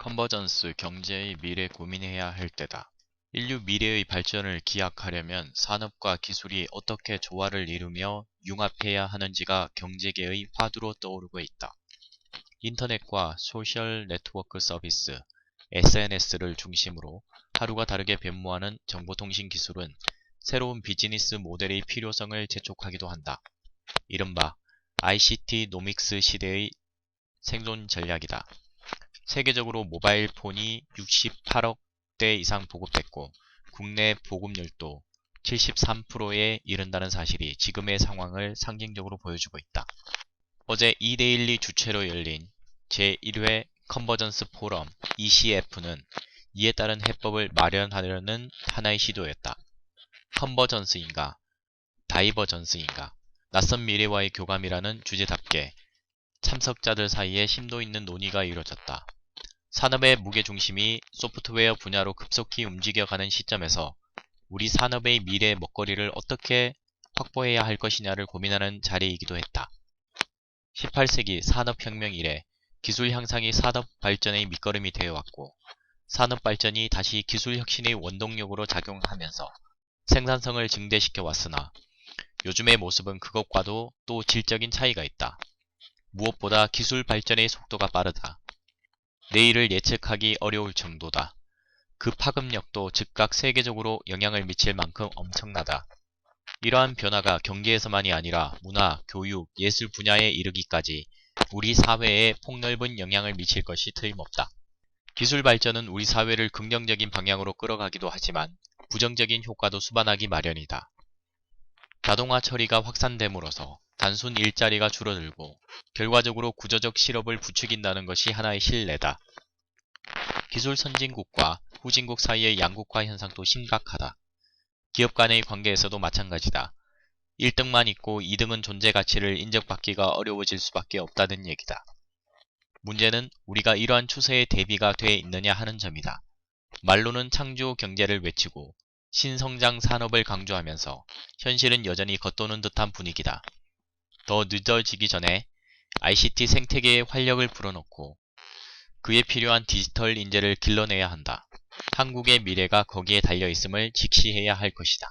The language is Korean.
컨버전스 경제의 미래 고민해야 할 때다. 인류 미래의 발전을 기약하려면 산업과 기술이 어떻게 조화를 이루며 융합해야 하는지가 경제계의 화두로 떠오르고 있다. 인터넷과 소셜 네트워크 서비스, SNS를 중심으로 하루가 다르게 변모하는 정보통신 기술은 새로운 비즈니스 모델의 필요성을 재촉하기도 한다. 이른바 ICT 노믹스 시대의 생존 전략이다. 세계적으로 모바일 폰이 68억 대 이상 보급됐고 국내 보급률도 73%에 이른다는 사실이 지금의 상황을 상징적으로 보여주고 있다. 어제 이데일리 주최로 열린 제1회 컨버전스 포럼 ECF는 이에 따른 해법을 마련하려는 하나의 시도였다. 컨버전스인가 다이버전스인가 낯선 미래와의 교감이라는 주제답게 참석자들 사이에 심도 있는 논의가 이루어졌다. 산업의 무게중심이 소프트웨어 분야로 급속히 움직여가는 시점에서 우리 산업의 미래 먹거리를 어떻게 확보해야 할 것이냐를 고민하는 자리이기도 했다. 18세기 산업혁명 이래 기술 향상이 산업 발전의 밑거름이 되어왔고 산업 발전이 다시 기술 혁신의 원동력으로 작용하면서 생산성을 증대시켜 왔으나 요즘의 모습은 그것과도 또 질적인 차이가 있다. 무엇보다 기술 발전의 속도가 빠르다. 내일을 예측하기 어려울 정도다. 그 파급력도 즉각 세계적으로 영향을 미칠 만큼 엄청나다. 이러한 변화가 경제에서만이 아니라 문화, 교육, 예술 분야에 이르기까지 우리 사회에 폭넓은 영향을 미칠 것이 틀림없다. 기술 발전은 우리 사회를 긍정적인 방향으로 끌어가기도 하지만 부정적인 효과도 수반하기 마련이다. 자동화 처리가 확산됨으로써 단순 일자리가 줄어들고 결과적으로 구조적 실업을 부추긴다는 것이 하나의 신뢰다. 기술 선진국과 후진국 사이의 양극화 현상도 심각하다. 기업 간의 관계에서도 마찬가지다. 1등만 있고 2등은 존재 가치를 인정받기가 어려워질 수밖에 없다는 얘기다. 문제는 우리가 이러한 추세에 대비가 돼 있느냐 하는 점이다. 말로는 창조 경제를 외치고 신성장 산업을 강조하면서 현실은 여전히 겉도는 듯한 분위기다. 더 늦어지기 전에 ICT 생태계에 활력을 불어넣고 그에 필요한 디지털 인재를 길러내야 한다. 한국의 미래가 거기에 달려있음을 직시해야 할 것이다.